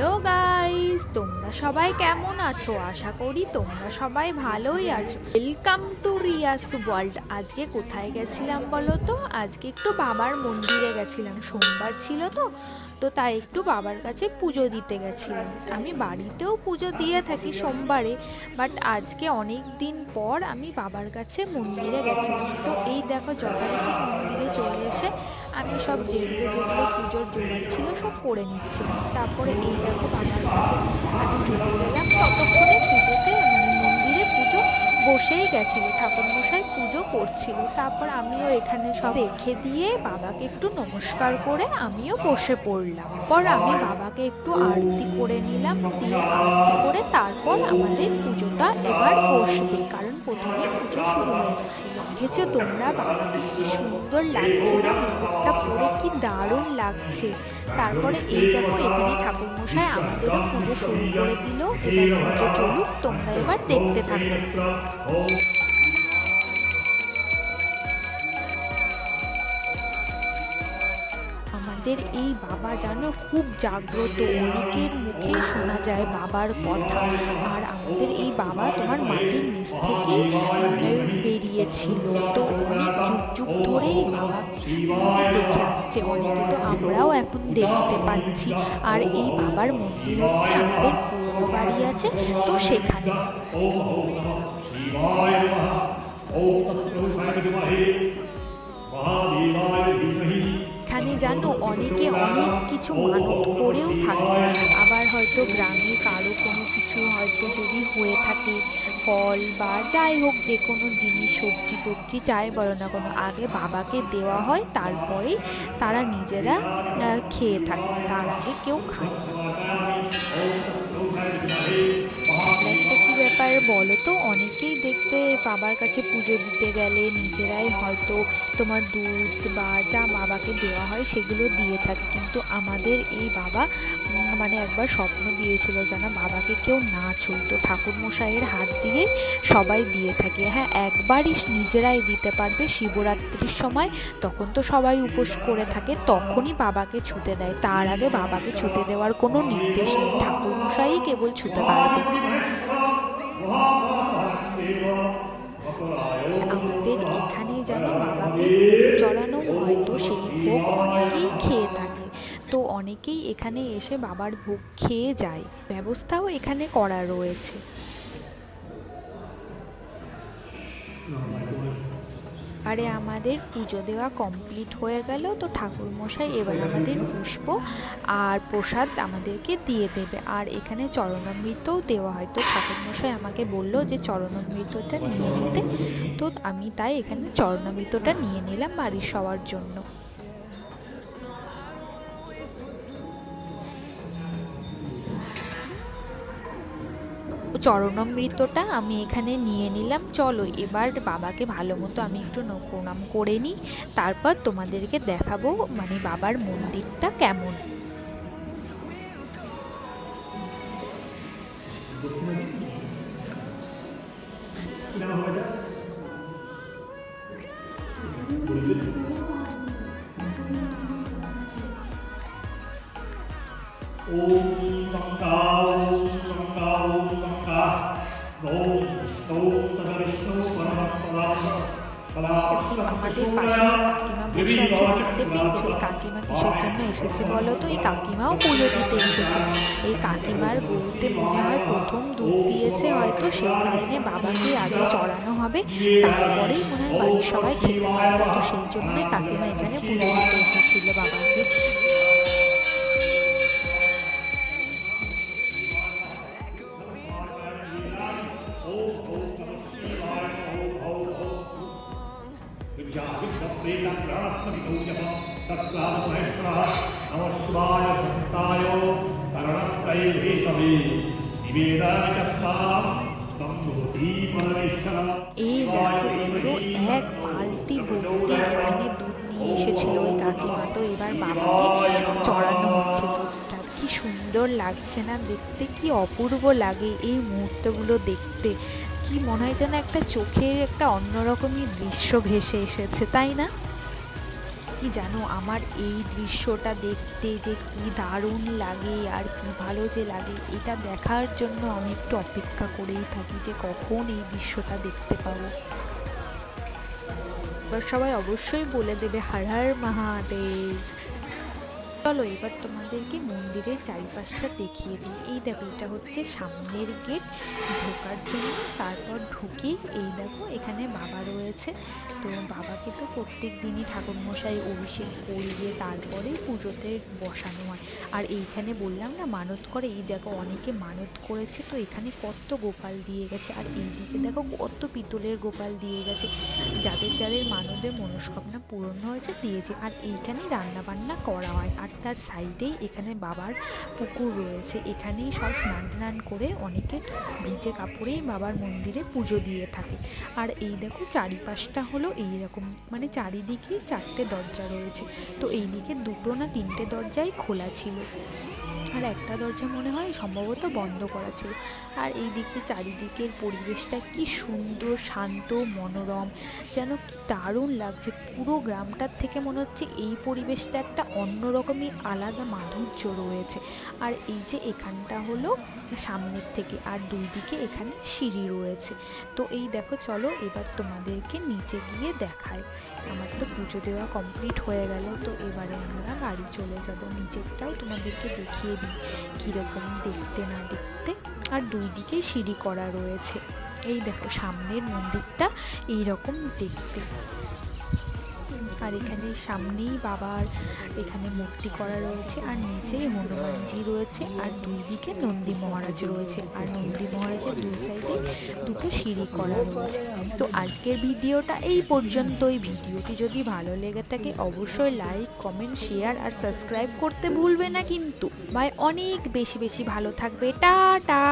Hello guys, তোমরা সবাই কেমন আছো? আশা করি তোমরা সবাই ভালোই আছো। ওয়েলকাম টু রিয়াস ওয়ার্ল্ড আজকে কোথায় গেছিলাম বলো তো? আজকে একটু বাবার মন্দিরে গেছিলাম। সোমবার ছিল তো তো তাই একটু বাবার কাছে পুজো দিতে গেছিলাম। আমি বাড়িতেও পুজো দিয়ে থাকি সোমবারে বাট আজকে অনেক দিন পর আমি বাবার কাছে মন্দিরে গেছিলাম। তো এই দেখো যথারীতি মন্দিরে চলে এসে আমি সব যেগুলো যেগুলো পুজোর জোগাড় ছিল সব করে নিচ্ছিলাম তারপরে এই দেখো বাবার কাছে আমি ঢুকে গেলাম ততক্ষণে পুজোতে মানে মন্দিরে পুজো বসেই গেছিল, ঠাকুরমশাই পুজো করছিল। তারপর আমিও এখানে সব রেখে দিয়ে বাবাকে একটু নমস্কার করে আমিও বসে পড়লাম। পর আমি বাবাকে একটু আরতি করে নিলাম, দিয়ে আরতি করে তারপর আমাদের পুজোটা এবার বসবে। কারণ প্রথমে পুজো শুরু হয়ে দেখেছ তোমরা বাবাকে কি সুন্দর লাগছে না? মুকুটটা পরে কি দারুণ লাগছে। তারপরে এই দেখো এখানে ঠাকুর মশাই আমাদেরও পুজো শুরু করে দিল। এবার পুজো চলুক, তোমরা এবার দেখতে থাকো। আমাদের এই বাবা জানো খুব জাগ্রত অনেকের মুখে শোনা যায় বাবার কথা আর আমাদের এই বাবা তোমার মাটির নিচ থেকেই উম, বেরিয়েছিল তো অনেক যুগ যুগ ধরেই বাবা দেখে আসছে অনেকে তো আমরাও এখন দেখতে পাচ্ছি আর এই বাবার মন্দির হচ্ছে আমাদের পুরনো বাড়ি আছে তো সেখানে शिवाय नमः ॐ तत्पुरुषाय विद्महे महादेवाय धीमहि এখানে জানো অনেকে অনেক কিছু মানত করেও থাকে। আবার হয়তো গ্রামে কারও কোনো কিছু হয়তো যদি হয়ে থাকে, ফল বা যাই হোক যে কোনো জিনিস, সবজি টবজি যাই বলো না কোনো, আগে বাবাকে দেওয়া হয়, তারপরেই তারা নিজেরা খেয়ে থাকে। তার আগে কেউ খায় না। ব্যাপার বলো তো? অনেকেই দেখবে বাবার কাছে পুজো দিতে গেলে নিজেরাই হয়তো তোমার দুধ বা যা বাবাকে দেওয়া হয় সেগুলো দিয়ে থাকে। কিন্তু আমাদের এই বাবা মানে একবার স্বপ্ন দিয়েছিল যেন বাবাকে কেউ না ছুঁতো ঠাকুরমশাইয়ের হাত দিয়ে সবাই দিয়ে থাকে। হ্যাঁ একবারই নিজেরাই দিতে পারবে। শিবরাত্রির সময় তখন তো সবাই উপোস করে থাকে, তখনই বাবাকে ছুতে দেয়। তার আগে বাবাকে ছুতে দেওয়ার কোনো নির্দেশ নেই। ঠাকুর মশাই কেবল ছুতে পারবে। আমাদের এখানে যেন বাবাকে চড়ানো হয়তো সেই ভোগ অনেকেই খেয়ে থাকে। তো অনেকেই এখানে এসে বাবার ভোগ খেয়ে যায়। ব্যবস্থাও এখানে করা রয়েছে। আরে আমাদের পুজো দেওয়া কমপ্লিট হয়ে গেল। তো ঠাকুরমশাই এবার আমাদের পুষ্প আর প্রসাদ আমাদেরকে দিয়ে দেবে। আর এখানে চরণামৃতও দেওয়া হয়। তো ঠাকুরমশাই আমাকে বলল যে চরণামৃতটা নিয়ে নিতে। তো আমি তাই এখানে চরণামৃতটা নিয়ে নিলাম বাড়ির সবার জন্য। চরণামৃতটা আমি এখানে নিয়ে নিলাম। চলো এবার বাবাকে ভালো মতো আমি একটু প্রণাম করে নিই। তারপর তোমাদেরকে দেখাবো মানে বাবার মন্দিরটা কেমন। ॐ আমাদের পাশে কাকিমা বসে আছে দেখতে পেয়েছ এই কাকিমা কিসের জন্য এসেছে বলো তো? এই কাকিমাও পুজো দিতে এসেছে। এই কাকিমার গরুতে মনে হয় প্রথম দুধ দিয়েছে হয়তো সেই কারণে বাবাকে আগে চড়ানো হবে তারপরেই মনে হয় বাড়ির সবাই খেতে পারবে তো সেই জন্যই কাকিমা এখানে পুজো দিতে এসেছিল বাবাকে तत्प्राणमहेश्वरः नमः शिवाय सन्ताय करणत्रैभेतवे निवेदाय च साम् सम्भूति परमेश्वरः এই দেখো পুরো এক বালতি ভর্তি এখানে দুধ নিয়ে এসেছিল ওই কাকিমা তো এবার বাবাকে চড়ানো হচ্ছে দুধটা কি সুন্দর লাগছে না দেখতে কি অপূর্ব লাগে এই মুহূর্তগুলো দেখতে কি মনে হয় যেন একটা চোখের একটা অন্যরকমই দৃশ্য ভেসে এসেছে, তাই না? কি জানো, আমার এই দৃশ্যটা দেখতে যে কি দারুণ লাগে আর কি ভালো যে লাগে, এটা দেখার জন্য আমি একটু অপেক্ষা করেই থাকি যে কখন এই দৃশ্যটা দেখতে পাবো। সবাই অবশ্যই বলে দেবে, হার হার মহাদেব। চলো এবার তোমাদেরকে মন্দিরের চারিপাশটা দেখিয়ে দিই। এই দেখো, এটা হচ্ছে সামনের গেট ঢোকার জন্য। তারপর ঢুকি এই দেখো, এখানে বাবা রয়েছে। তো বাবাকে তো প্রত্যেক দিনই ঠাকুরমশাই অভিষেক করিয়ে তারপরে পুজোতে বসানো হয়। আর এইখানে বললাম না, মানত করে, এই দেখো অনেকে মানত করেছে, তো এখানে কত গোপাল দিয়ে গেছে। আর এইদিকে দেখো কত পিতলের গোপাল দিয়ে গেছে। যাদের যাদের মানদের মনস্কামনা পূরণ হয়েছে, দিয়েছে। আর এইখানে রান্না বান্না করা হয়। আর তার সাইডেই এখানে বাবার পুকুর রয়েছে। এখানেই সব স্নান টান করে অনেকে ভিজে কাপড়েই বাবার মন্দিরে পুজো দিয়ে থাকে। আর এই দেখো চারিপাশটা হলো এই রকম মানে চারিদিকে চারটে দরজা রয়েছে। তো এইদিকে দুটো না তিনটে দরজাই খোলা ছিল। আর একটা দরজা মনে হয় সম্ভবত বন্ধ করা ছিল। আর এই দিকে চারিদিকের পরিবেশটা কি সুন্দর, শান্ত, মনোরম, যেন কি দারুণ লাগছে। পুরো গ্রামটার থেকে মনে হচ্ছে এই পরিবেশটা একটা অন্যরকমই আলাদা মাধুর্য রয়েছে। আর এই যে এখানটা হলো সামনের থেকে, আর দুই দিকে এখানে সিঁড়ি রয়েছে। তো এই দেখো, চলো এবার তোমাদেরকে নিচে গিয়ে দেখায় আমার তো পুজো দেওয়া কমপ্লিট হয়ে গেল, তো এবারে আমরা বাড়ি চলে যাব। নিচেরটাও তোমাদেরকে দেখিয়ে দিই কীরকম দেখতে না দেখতে। আর দুই দিকে সিঁড়ি করা রয়েছে। এই দেখো, সামনের মন্দিরটা এইরকম দেখতে। আর এখানে সামনেই বাবার এখানে মূর্তি করা রয়েছে আর নিচে হনুমানজি রয়েছে আর দুই দিকে নন্দী মহারাজ রয়েছে আর নন্দী মহারাজের দুই সাইডে দুটো সিঁড়ি করা রয়েছে। তো আজকের ভিডিওটা এই পর্যন্তই। ভিডিওটি যদি ভালো লেগে থাকে অবশ্যই লাইক, কমেন্ট, শেয়ার আর সাবস্ক্রাইব করতে ভুলবে না কিন্তু। ভাই অনেক বেশি বেশি ভালো থাকবে। টাটা!